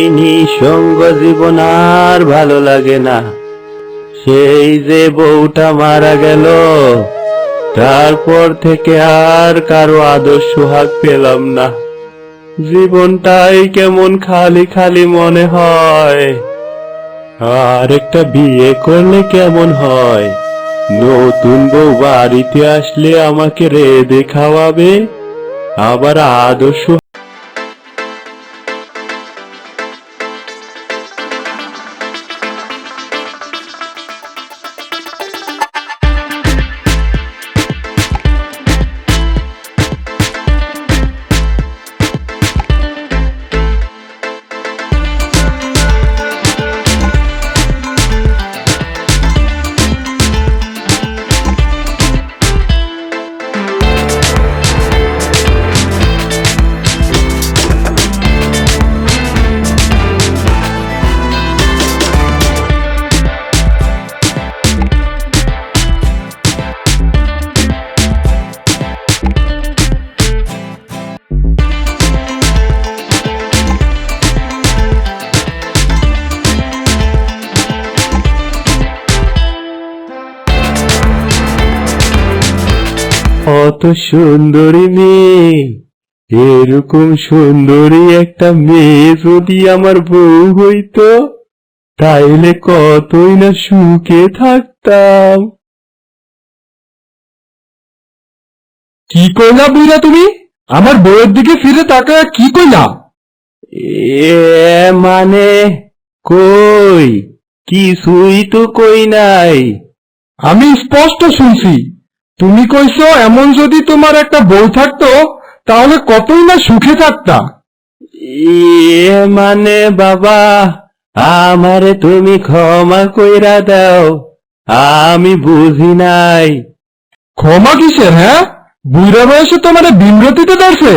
এই নিঃসঙ্গ জীবন আর ভালো লাগে না। সেই যে বউটা মারা গেল, তারপর থেকে আর কারও আদর সোহাগ পেলাম না। জীবনটাই কেমন খালি খালি মনে হয়। আর একটা বিয়ে করলে কেমন হয়? নতুন বউ বাড়িতে আসলে আমাকে রেঁধে খাওয়াবে, আবার আদর্শ কত সুন্দরী মেয়ে। এরকম সুন্দরী একটা মেয়ে যদি আমার বউ হইতো, তাইলে কতই না সুখে থাকতাম। কি কইলা বুইরা তুমি? আমার বউয়ের দিকে ফিরে তাকায় কি কইলা? এ মানে কই? কিছুই তো কই নাই। আমি স্পষ্ট শুনছি। তুমি কইছো এমন যদি তোমার একটা বউ থাকতো তাহলে কতই না সুখে থাকতা? এ মানে বাবা আমারে তুমি ক্ষমা কইরা দাও আমি বুঝি নাই। ক্ষমা কিসের হ্যাঁ? বুড়া বয়সে তোমার বিমরতিতে ধরছে।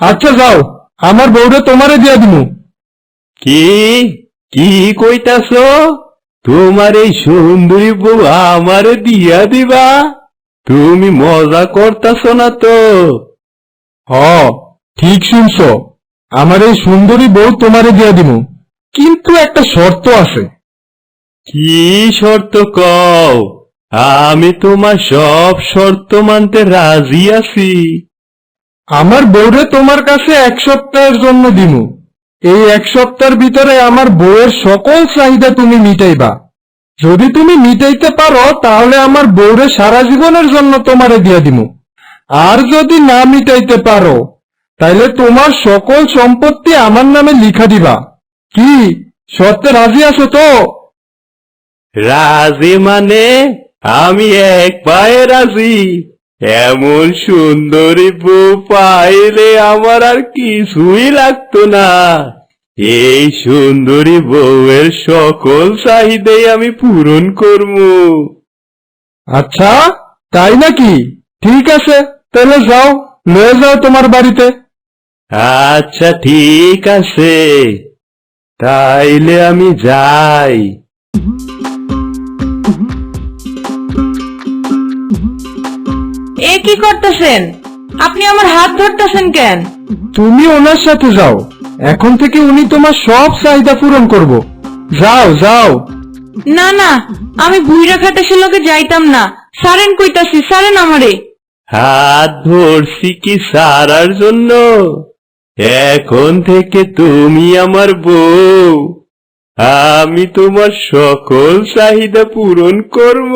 আচ্ছা যাও আমার বউরে তোমারে দিয়া দিমু। কি? কি কইতাছ? তোমার এই সুন্দরী বউ আমারে দিয়া দিবা? তুমি মজা করতাছ না তো? হ ঠিক শুনছো। আমার এই সুন্দরী বউ তোমারে দিয়া দিব কিন্তু একটা শর্ত আছে। কি শর্ত কও? আমি তোমার সব শর্ত মানতে রাজি আছি। আমার বউরে তোমার কাছে এক সপ্তাহের জন্য দিমু। এই এক সপ্তাহের ভিতরে আমার বউয়ের সকল চাহিদা তুমি মিটাইবা। যদি তুমি মিটাইতে পারো, তাহলে আমার বউরে সারা জীবনের জন্য তোমারে দিয়া দিব আর যদি না মিটাইতে পারো, তাইলে তোমার সকল সম্পত্তি আমার নামে লিখা দিবা। কি? শর্তে রাজি আছো তো? রাজি মানে আমি এক পায়ে রাজি। এমন সুন্দরী পাইলে আমার আর কিছুই লাগতো না। এই সুন্দরী বউয়ের সকল চাহিদাই আমি পূরণ করব। আচ্ছা তাই নাকি? ঠিক আছে তাহলে যাও লয়ে যাও তোমার বাড়িতে। আচ্ছা ঠিক আছে। তাইলে আমি যাই। এ কি করতেছেন? আপনি আমার হাত ধরতেছেন কেন? তুমি ওনার সাথে যাও। এখন থেকে উনি তোমার সব চাহিদা পূরণ করব। যাও যাও। না না আমি বুইরা খাটাসের লোকে যাইতাম না। সারেন কইতাছি সারেন আমারে। হাত ধরছি কি সারার জন্য? এখন থেকে তুমি আমার বউ। আমি তোমার সকল চাহিদা পূরণ করব।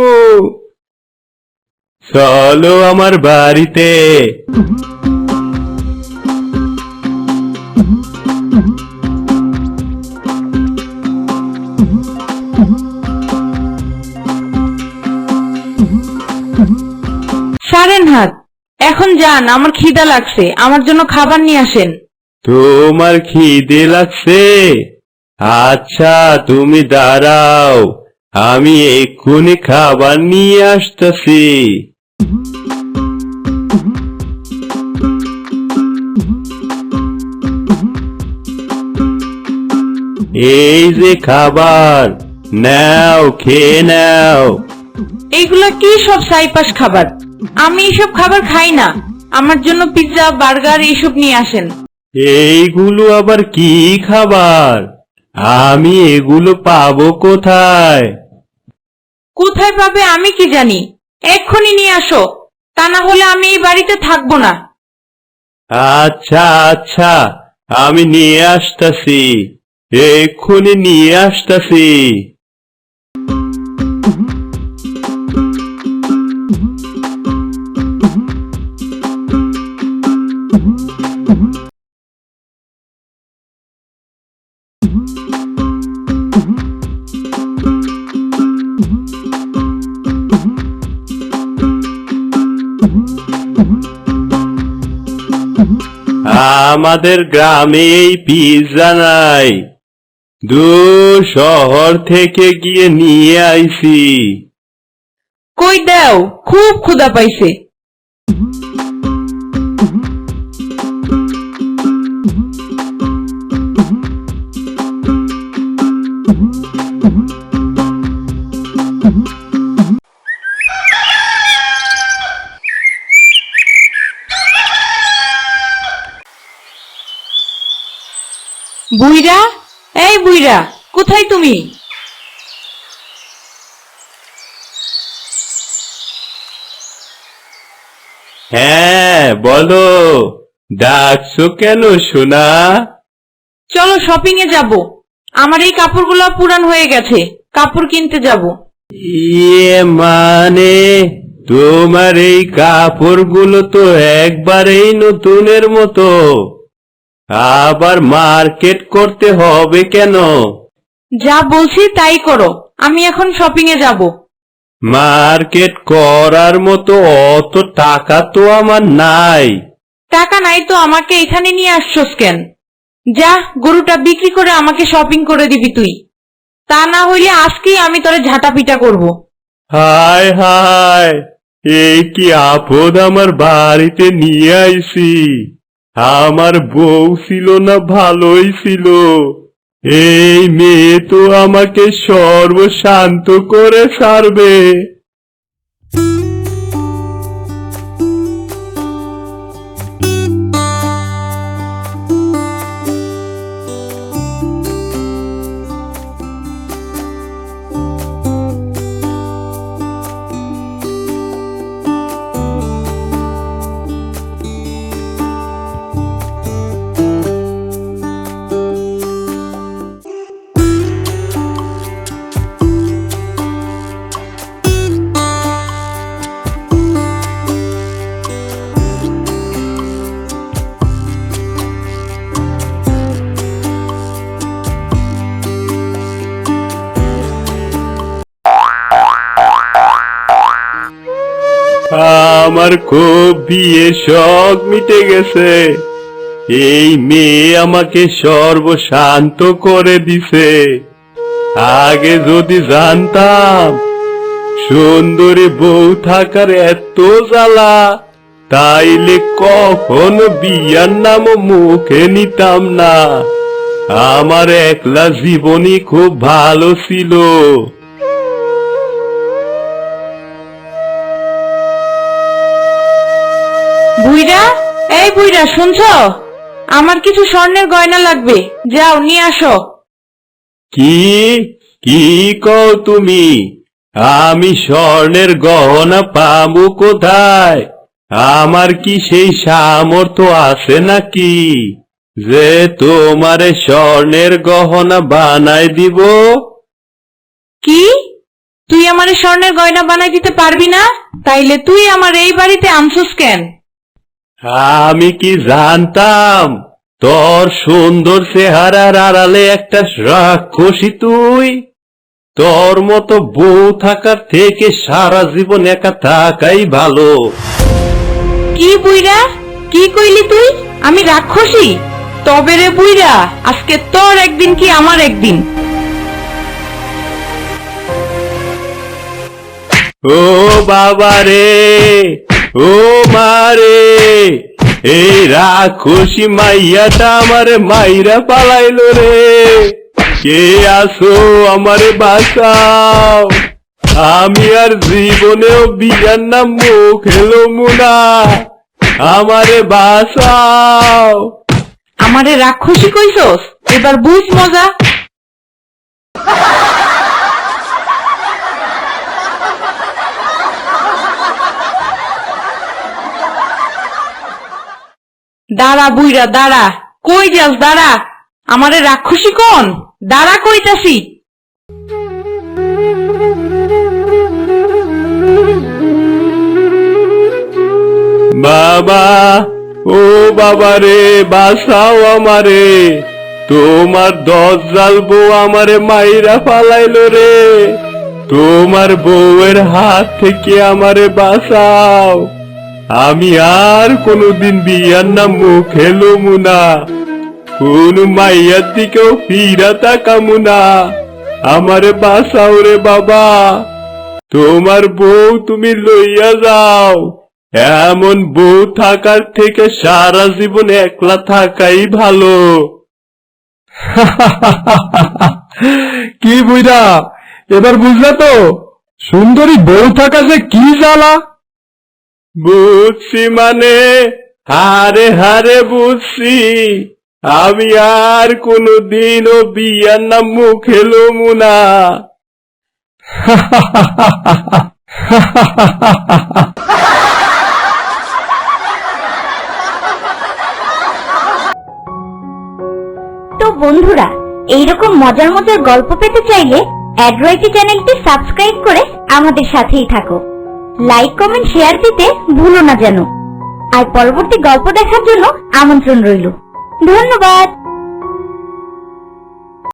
চলো আমার বাড়িতে। সারেন হাত। এখন যান আমার খিদা লাগছে। আমার জন্য খাবার নিয়ে আসেন। তোমার খিদে লাগছে? আচ্ছা তুমি দাঁড়াও। আমি এক্ষুনি খাবার নিয়ে আসতেছি। এই যে খাবার নাও খেয়ে নাও। এইগুলা কি সব সাইপাস খাবার? আমি এইসব খাবার খাই না। আমার জন্য পিৎজা বার্গার এইসব নিয়ে আসেন। এইগুলো আবার কি খাবার? আমি এগুলো পাবো কোথায়? কোথায় পাবে আমি কি জানি। এক্ষুনি নিয়ে আসো। তা না হলে আমি এই বাড়িতে থাকব না। আচ্ছা আচ্ছা আমি নিয়ে আসতাছি। এক্ষুনি নিয়ে আসতাছি। আমাদের গ্রামে এই পিৎজা নাই। দু শহর থেকে গিয়ে নিয়ে আইছি। কই দাও, খুব ক্ষুধা পাইছে। বুইরা? এই বুইরা কোথায় তুমি? হ্যাঁ বলো। ডাকছো কেন সোনা? চলো শপিং এ যাব। আমার এই কাপড়গুলো পুরান হয়ে গেছে। কাপড় কিনতে যাব। ইয়ে মানে তোমার এই কাপড়গুলো তো একবারেই নতুনের মতো। আবার মার্কেট করতে হবে কেন? যা বলছি তাই করো। আমি এখন শপিং এ যাব। মার্কেট করার মতো অত টাকা তো আমার নাই। টাকা নাই তো আমাকে এখানে নিয়ে আসছোস কেন? যা গরুটা বিক্রি করে আমাকে শপিং করে দিবি তুই। তা না হইলে আজকেই আমি তোরে ঝাঁটা পিটা করব। হায় হায় এই কি আপদ আমার বাড়িতে নিয়ে আইছি আমার বউ ছিল না ভালোই ছিল। এই মেয়ে তো আমাকে সর্বশান্ত করে ছাড়বে আমার খুব বিয়ে শখ মিটে গেছে। এই মেয়ে আমাকে সর্বশান্ত করে দিছে। আগে যদি জানতাম, সুন্দরী বউ থাকার এত জ্বালা, তাইলে কখনো বিয়ার নাম মুখে নিতাম না। আমার একলা জীবনই খুব ভালো ছিল। বুইরা এই বুইরা শুনছো? আমার কিছু স্বর্ণের গয়না লাগবে। যাও নিয়ে আসো। কি? কি কও তুমি? আমি স্বর্ণের গহনা পাবো কোথায়? আমার কি সেই সামর্থ্য আছে নাকি? যে তোমারে স্বর্ণের গহনা বানাই দিব? কি? তুই আমার স্বর্ণের গয়না বানাই দিতে পারবি না? তাইলে তুই আমার এই বাড়িতে আনছুস কেন? আমি কি জানতাম? তোর সুন্দর চেহারার আড়ালে একটা রাক্ষসী তুই? তোর মতো বউ থাকার থেকে সারা জীবন একা থাকাই ভালো। কি বুইরা কি কইলি তুই? আমি রাক্ষসী? তবে রে বুইরা আজকে তোর একদিন কি আমার একদিন? ও বাবা রে ও মারে এই রাক্ষসী মাইয়াটা আমারে মাইরা পালাইলো রে। কে আসো আমারে বাঁচাও। আমি আর জীবনেও বিয়ার নাম মুখ এলো মুনা। আমারে বাঁচাও। আমারে রাক্ষসী কইছস এবার বুঝ মজা। দাঁড়া বুইরা দাঁড়া। কই যাস, দাঁড়া। আমারে রাক্ষসী কোন? দাঁড়া কই কইতাছি বাবা, ও বাবা রে বাসাও আমারে। তোমার দশ জাল বউ আমারে মাইরা ফালাইলো রে। তোমার বউয়ের হাত থেকে আমারে বাঁচাও। আমি আর কোনোদিন বিয়ার নাম মুখে লমু না। কোন মাইয়ার দিকেও ফিরা তাকামু না। আমারে বাঁচাও রে বাবা, তোমার বউ তুমি লইয়া যাও। এমন বউ থাকার থেকে সারা জীবন একলা থাকাই ভালো। কি বুঝা এবার বুঝলা তো, সুন্দরী বউ থাকা যে কি জ্বালা। বুঝছি মানে হারে হারে বুঝছি। আমি আর কোনোদিনও বিয়ার নাম মুখে লমু তো বন্ধুরা, এইরকম মজার মজার গল্প পেতে চাইলে অ্যাড্রয়েটি চ্যানেলটি সাবস্ক্রাইব করে আমাদের সাথেই থাকো। লাইক কমেন্ট শেয়ার দিতে ভুলো না যেন। আর পরবর্তী গল্প দেখার জন্য আমন্ত্রণ রইল। ধন্যবাদ!